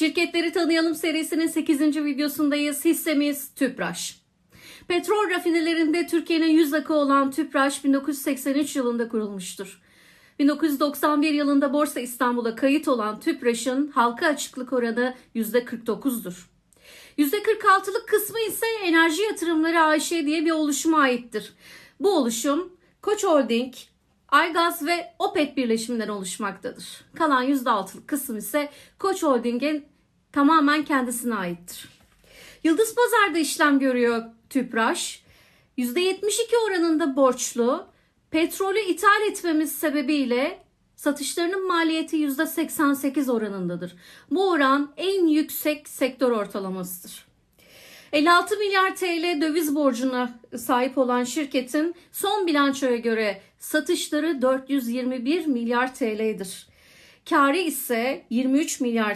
Şirketleri Tanıyalım serisinin 8. videosundayız. Hissemiz Tüpraş. Petrol rafinelerinde Türkiye'nin yüz akı olan Tüpraş 1983 yılında kurulmuştur. 1991 yılında Borsa İstanbul'a kayıt olan Tüpraş'ın halka açıklık oranı %49'dur. %46'lık kısmı ise Enerji Yatırımları AŞ diye bir oluşuma aittir. Bu oluşum Koç Holding, Aygaz ve Opet birleşiminden oluşmaktadır. Kalan %6'lık kısım ise Koç Holding'in tamamen kendisine aittir. Yıldız Pazar'da işlem görüyor Tüpraş. %72 oranında borçlu. Petrolü ithal etmemiz sebebiyle satışlarının maliyeti %88 oranındadır. Bu oran en yüksek sektör ortalamasıdır. 56 milyar TL döviz borcuna sahip olan şirketin son bilançoya göre satışları 421 milyar TL'dir. Karı ise 23 milyar